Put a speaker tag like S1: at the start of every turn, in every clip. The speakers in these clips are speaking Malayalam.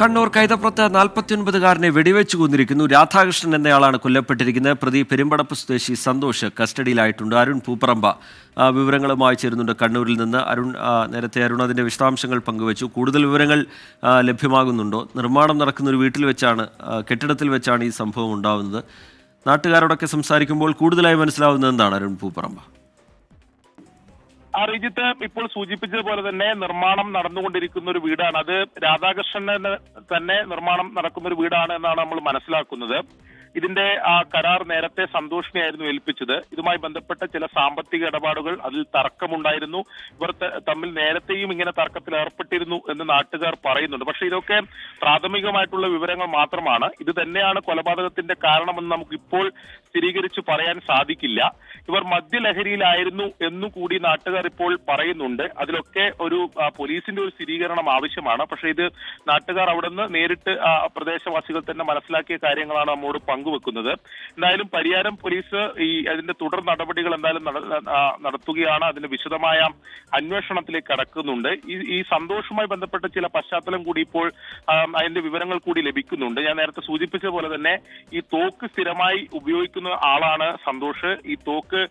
S1: കണ്ണൂർ കൈതപ്പുറത്ത് നാൽപ്പത്തിയൊൻപതുകാരനെ വെടിവെച്ച് കൊന്നിരിക്കുന്നു. രാധാകൃഷ്ണൻ എന്നയാളാണ് കൊല്ലപ്പെട്ടിരിക്കുന്നത്. പ്രതി പെരുമ്പടപ്പ് സ്വദേശി സന്തോഷ് കസ്റ്റഡിയിലായിട്ടുണ്ട്. അരുൺ പൂപ്പറമ്പ വിവരങ്ങളുമായി ചേരുന്നുണ്ട്. കണ്ണൂരിൽ നിന്ന് അരുൺ നേരത്തെ അരുൺ അതിന്റെ വിശദാംശങ്ങൾ പങ്കുവച്ചു. കൂടുതൽ വിവരങ്ങൾ ലഭ്യമാകുന്നുണ്ടോ? നിർമ്മാണം നടക്കുന്ന ഒരു വീട്ടിൽ വെച്ചാണ് കെട്ടിടത്തിൽ വെച്ചാണ് ഈ സംഭവം ഉണ്ടാവുന്നത്. നാട്ടുകാരോടൊക്കെ സംസാരിക്കുമ്പോൾ കൂടുതലായി മനസ്സിലാവുന്നത് എന്താണ് അരുൺ പൂപ്പറമ്പ?
S2: ആ റിജിത്ത് ഇപ്പോൾ സൂചിപ്പിച്ചതുപോലെ തന്നെ നിർമ്മാണം നടന്നുകൊണ്ടിരിക്കുന്ന ഒരു വീടാണ്. അത് രാധാകൃഷ്ണന് തന്നെ നിർമ്മാണം നടക്കുന്ന ഒരു വീടാണ് എന്നാണ് നമ്മൾ മനസ്സിലാക്കുന്നത്. ഇതിന്റെ ആ കരാർ നേരത്തെ സന്തോഷിനെയായിരുന്നു ഏൽപ്പിച്ചത്. ഇതുമായി ബന്ധപ്പെട്ട ചില സാമ്പത്തിക ഇടപാടുകൾ അതിൽ തർക്കമുണ്ടായിരുന്നു. ഇവർ തമ്മിൽ നേരത്തെയും ഇങ്ങനെ തർക്കത്തിൽ ഏർപ്പെട്ടിരുന്നു എന്ന് നാട്ടുകാർ പറയുന്നുണ്ട്. പക്ഷെ ഇതൊക്കെ പ്രാഥമികമായിട്ടുള്ള വിവരങ്ങൾ മാത്രമാണ്. ഇത് തന്നെയാണ് കൊലപാതകത്തിന്റെ കാരണമെന്ന് നമുക്ക് ഇപ്പോൾ സ്ഥിരീകരിച്ച് പറയാൻ സാധിക്കില്ല. ഇവർ മദ്യലഹരിയിലായിരുന്നു എന്നു കൂടി നാട്ടുകാർ ഇപ്പോൾ പറയുന്നുണ്ട്. അതിലൊക്കെ ഒരു പോലീസിന്റെ ഒരു സ്ഥിരീകരണം ആവശ്യമാണ്. പക്ഷേ ഇത് നാട്ടുകാർ അവിടെ നിന്ന് നേരിട്ട് പ്രദേശവാസികൾ തന്നെ മനസ്സിലാക്കിയ കാര്യങ്ങളാണ് നമ്മോട് പങ്കുവെക്കുന്നത്. എന്തായാലും പരിയാരം പോലീസ് ഈ അതിന്റെ തുടർ നടപടികൾ എന്തായാലും നടത്തുകയാണ്. അതിന്റെ വിശദമായ അന്വേഷണത്തിലേക്ക് കടക്കുന്നുണ്ട്. ഈ സന്തോഷവുമായി ബന്ധപ്പെട്ട ചില പശ്ചാത്തലം കൂടി ഇപ്പോൾ അതിന്റെ വിവരങ്ങൾ കൂടി ലഭിക്കുന്നുണ്ട്. ഞാൻ നേരത്തെ സൂചിപ്പിച്ച പോലെ തന്നെ ഈ തോക്ക് സ്ഥിരമായി ഉപയോഗിക്കുന്ന ആളാണ് സന്തോഷ്. ഈ തോക്ക്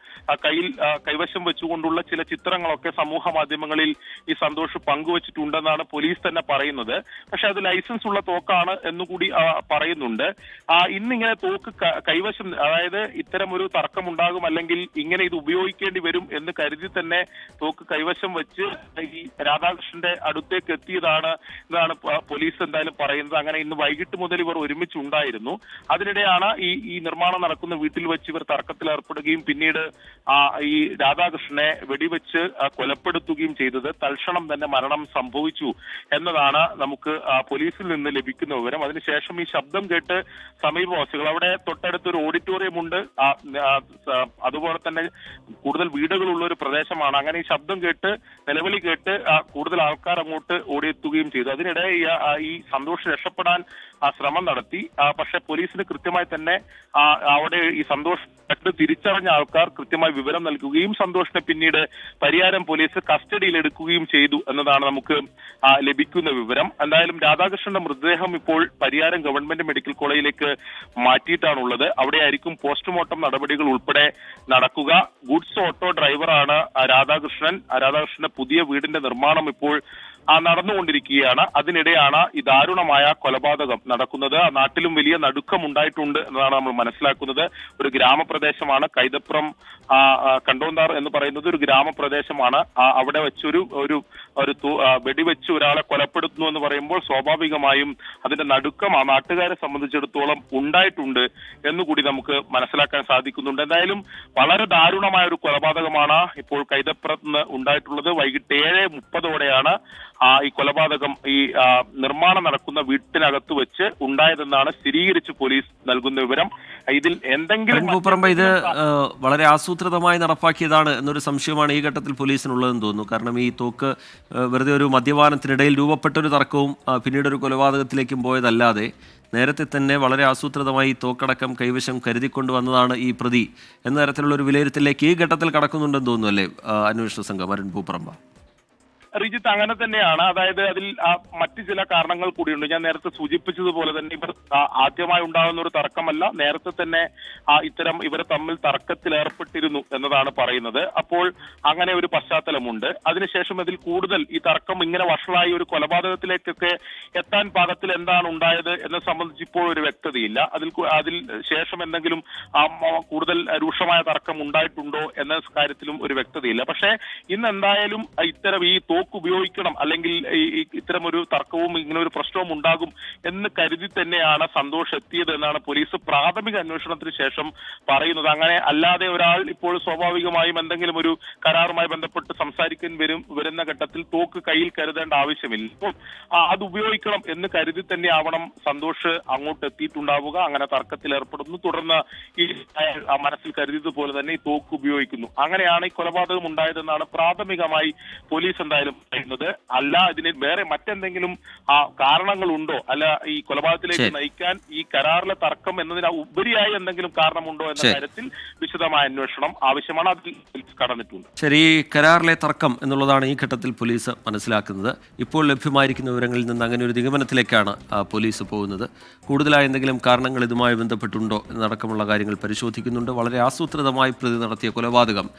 S2: കയ്യിൽ കൈവശം വെച്ചുകൊണ്ടുള്ള ചില ചിത്രങ്ങളൊക്കെ സമൂഹ മാധ്യമങ്ങളിൽ ഈ സന്തോഷ് പങ്കുവച്ചിട്ടുണ്ടെന്നാണ് പോലീസ് തന്നെ പറയുന്നത്. പക്ഷെ അത് ലൈസൻസ് ഉള്ള തോക്കാണ് എന്നുകൂടി പറയുന്നുണ്ട്. ഇന്നിങ്ങനെ തോക്ക് കൈവശം അതായത് ഇത്തരം ഒരു തർക്കം ഉണ്ടാകും അല്ലെങ്കിൽ ഇങ്ങനെ ഇത് ഉപയോഗിക്കേണ്ടി വരും എന്ന് കരുതി തന്നെ തോക്ക് കൈവശം വെച്ച് ഈ രാധാകൃഷ്ണന്റെ അടുത്തേക്ക് എത്തിയതാണ് എന്നാണ് പോലീസ് എന്തായാലും പറയുന്നത്. അങ്ങനെ ഇന്ന് വൈകിട്ട് മുതൽ ഇവർ ഒരുമിച്ചുണ്ടായിരുന്നു അതിനിടെയാണ് ഈ ഈ നിർമ്മാണം നടക്കുന്ന വീട്ടിൽ വെച്ച് ഇവർ തർക്കത്തിൽ ഏർപ്പെടുകയും പിന്നീട് ഈ രാധാകൃഷ്ണനെ വെടിവെച്ച് കൊലപ്പെടുത്തുകയും ചെയ്തത്. തൽക്ഷണം തന്നെ മരണം സംഭവിച്ചു എന്നതാണ് നമുക്ക് പോലീസിൽ നിന്ന് ലഭിക്കുന്ന വിവരം. അതിനുശേഷം ഈ ശബ്ദം കേട്ട് സമീപവാസികൾ അവിടെ തൊട്ടടുത്തൊരു ഓഡിറ്റോറിയം ഉണ്ട് അതുപോലെ തന്നെ കൂടുതൽ വീടുകളുള്ള ഒരു പ്രദേശമാണ്. അങ്ങനെ ഈ ശബ്ദം കേട്ട് നിലവിളി കേട്ട് കൂടുതൽ ആൾക്കാർ അങ്ങോട്ട് ഓടിയെത്തുകയും ചെയ്തു. അതിനിടെ ഈ, സന്തോഷം രക്ഷപ്പെടാൻ ആ ശ്രമം നടത്തി. പക്ഷെ പോലീസിന് കൃത്യമായി തന്നെ അവിടെ ഈ സന്തോഷ് തിരിച്ചറിഞ്ഞ ആൾക്കാർ കൃത്യമായി വിവരം നൽകുകയും സന്തോഷിനെ പിന്നീട് പരിയാരം പോലീസ് കസ്റ്റഡിയിൽ എടുക്കുകയും ചെയ്തു എന്നതാണ് നമുക്ക് ലഭിക്കുന്ന വിവരം. എന്തായാലും രാധാകൃഷ്ണന്റെ മൃതദേഹം ഇപ്പോൾ പരിയാരം ഗവൺമെന്റ് മെഡിക്കൽ കോളേജിലേക്ക് മാറ്റിയിട്ടാണുള്ളത്. അവിടെയായിരിക്കും പോസ്റ്റ്മോർട്ടം നടപടികൾ ഉൾപ്പെടെ നടക്കുക. ഗുഡ്സ് ഓട്ടോ ഡ്രൈവറാണ് രാധാകൃഷ്ണൻ. രാധാകൃഷ്ണന്റെ പുതിയ വീടിന്റെ നിർമ്മാണം ഇപ്പോൾ നടന്നുകൊണ്ടിരിക്കുകയാണ്. അതിനിടെയാണ് ഈ ദാരുണമായ കൊലപാതകം നടക്കുന്നത്. നാട്ടിലും വലിയ നടുക്കം ഉണ്ടായിട്ടുണ്ട് എന്നതാണ് നമ്മൾ മനസ്സിലാക്കുന്നത്. ഒരു ഗ്രാമപ്രദേശമാണ് കൈതപ്പുറം കണ്ടോന്താർ എന്ന് പറയുന്നത് ഒരു ഗ്രാമപ്രദേശമാണ്. അവിടെ വെച്ചൊരു ഒരു ഒരു വെടിവെച്ച് ഒരാളെ കൊലപ്പെടുത്തുന്നു എന്ന് പറയുമ്പോൾ സ്വാഭാവികമായും അതിന്റെ നടുക്കം ആ നാട്ടുകാരെ സംബന്ധിച്ചിടത്തോളം ഉണ്ടായിട്ടുണ്ട്. എന്നുകൂടി നമുക്ക് മനസ്സിലാക്കാൻ സാധിക്കുന്നുണ്ട്. എന്തായാലും വളരെ ദാരുണമായ ഒരു കൊലപാതകമാണ് ഇപ്പോൾ കൈതപ്പുറത്ത് ഉണ്ടായിട്ടുള്ളത്. വൈകിട്ട് ഏഴ് മുപ്പതോടെയാണ് ഈ കൊലപാതകം ഈ നിർമ്മാണം നടക്കുന്ന വീട്ടിനകത്ത് വെച്ച് ഉണ്ടായതെന്നാണ് സ്ഥിരീകരിച്ച് പോലീസ് നൽകുന്ന വിവരം. ഇതിൽ എന്തെങ്കിലും
S1: ഇത് വളരെ ആസൂത്രിതമായി നടപ്പാക്കിയതാണ് എന്നൊരു സംശയമാണ് ഈ ഘട്ടത്തിൽ പോലീസിനുള്ളതെന്ന് തോന്നുന്നു. കാരണം ഈ തോക്ക് വെറുതെ ഒരു മദ്യപാനത്തിനിടയിൽ രൂപപ്പെട്ട ഒരു തർക്കവും പിന്നീട് ഒരു കൊലപാതകത്തിലേക്കും പോയതല്ലാതെ നേരത്തെ തന്നെ വളരെ ആസൂത്രിതമായി തോക്കടക്കം കൈവശം കരുതിക്കൊണ്ട് വന്നതാണ് ഈ പ്രതി. എന്ന തരത്തിലുള്ള ഒരു വിലയിരുത്തലിലേക്ക് ഈ ഘട്ടത്തിൽ കടക്കുന്നുണ്ടെന്ന് തോന്നുന്നു അല്ലേ? അന്വേഷണ സംഘം അരുൺ പൂപ്പറമ്പ.
S2: റിജിത്ത് അങ്ങനെ തന്നെയാണ്. അതായത് അതിൽ മറ്റു ചില കാരണങ്ങൾ കൂടിയുണ്ട്. ഞാൻ നേരത്തെ സൂചിപ്പിച്ചതുപോലെ തന്നെ ഇവർ ആദ്യമായി ഉണ്ടാകുന്ന ഒരു തർക്കമല്ല. നേരത്തെ തന്നെ ഇത്തരം ഇവർ തമ്മിൽ തർക്കത്തിൽ ഏർപ്പെട്ടിരുന്നു എന്നതാണ് പറയുന്നത്. അപ്പോൾ അങ്ങനെ ഒരു പശ്ചാത്തലമുണ്ട്. അതിനുശേഷം അതിൽ കൂടുതൽ ഈ തർക്കം ഇങ്ങനെ വഷളായി ഒരു കൊലപാതകത്തിലേക്കൊക്കെ എത്താൻ പാകത്തിൽ എന്താണ് ഉണ്ടായത് എന്നെ സംബന്ധിച്ച് ഇപ്പോൾ ഒരു വ്യക്തതയില്ല. അതിൽ അതിൽ ശേഷം എന്തെങ്കിലും കൂടുതൽ രൂക്ഷമായ തർക്കം ഉണ്ടായിട്ടുണ്ടോ എന്ന കാര്യത്തിലും ഒരു വ്യക്തതയില്ല. പക്ഷേ ഇന്ന് എന്തായാലും ഇത്തരം ഈ തോക്ക് ഉപയോഗിക്കണം അല്ലെങ്കിൽ ഇത്തരം ഒരു തർക്കവും ഇങ്ങനെ ഒരു പ്രശ്നവും ഉണ്ടാകും എന്ന് കരുതി തന്നെയാണ് സന്തോഷ് എത്തിയത് എന്നാണ് പോലീസ് പ്രാഥമിക അന്വേഷണത്തിന് ശേഷം പറയുന്നത്. അങ്ങനെ അല്ലാതെ ഒരാൾ ഇപ്പോൾ സ്വാഭാവികമായും എന്തെങ്കിലും ഒരു കരാറുമായി ബന്ധപ്പെട്ട് സംസാരിക്കാൻ വരും വരുന്ന ഘട്ടത്തിൽ തോക്ക് കയ്യിൽ കരുതേണ്ട ആവശ്യമില്ല. അപ്പം അത് ഉപയോഗിക്കണം എന്ന് കരുതി തന്നെ ആവണം സന്തോഷ് അങ്ങോട്ട് എത്തിയിട്ടുണ്ടാവുക. അങ്ങനെ തർക്കത്തിൽ ഏർപ്പെടുന്നു. തുടർന്ന് ഈ മനസ്സിൽ കരുതിയതുപോലെ തന്നെ ഈ തോക്ക് ഉപയോഗിക്കുന്നു. അങ്ങനെയാണ് ഈ കൊലപാതകം ഉണ്ടായതെന്നാണ് പ്രാഥമികമായി പോലീസ് എന്തായാലും പോലീസുകാരും പറയുന്നത് അല്ല ഇതിന് വേറെ മറ്റെന്തെങ്കിലും ആ കാരണങ്ങളുണ്ടോ? അല്ല ഈ കൊലപാതകത്തിലേക്ക് നയിക്കാൻ ഈ കരാറിലെ തർക്കം എന്നതിന് ഉപരിയായി എന്തെങ്കിലും കാരണമുണ്ടോ എന്ന. കാര്യത്തിൽ വിശദമായ അന്വേഷണം ആവശ്യമാണ്. അതിൽ കടന്നിട്ടുണ്ട്.
S1: ശരി ഈ കരാറിലെ തർക്കം എന്നുള്ളതാണ് ഈ ഘട്ടത്തിൽ പോലീസ് മനസ്സിലാക്കുന്നത്. ഇപ്പോൾ ലഭ്യമായിരിക്കുന്ന വിവരങ്ങളിൽ നിന്ന് അങ്ങനെ ഒരു നിഗമനത്തിലേക്കാണ് പോലീസ് പോകുന്നത്. കൂടുതലായ എന്തെങ്കിലും കാരണങ്ങൾ ഇതുമായി ബന്ധപ്പെട്ടുണ്ടോ എന്നടക്കമുള്ള കാര്യങ്ങൾ പരിശോധിക്കുന്നുണ്ട്. വളരെ ആസൂത്രിതമായി പ്രതി നടത്തിയ കൊലപാതകം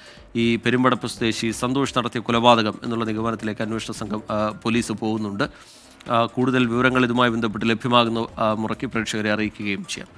S1: ഈ പെരുമ്പടപ്പ് സ്വദേശി സന്തോഷ് നടത്തിയ കൊലപാതകം എന്നുള്ള നിഗമനത്തിലേക്ക് അന്വേഷണ സംഘം പോലീസ് പോകുന്നുണ്ട്. കൂടുതൽ വിവരങ്ങൾ ഇതുമായി ബന്ധപ്പെട്ട് ലഭ്യമാകുന്ന മുറയ്ക്ക് പ്രേക്ഷകരെ അറിയിക്കുകയും ചെയ്യാം.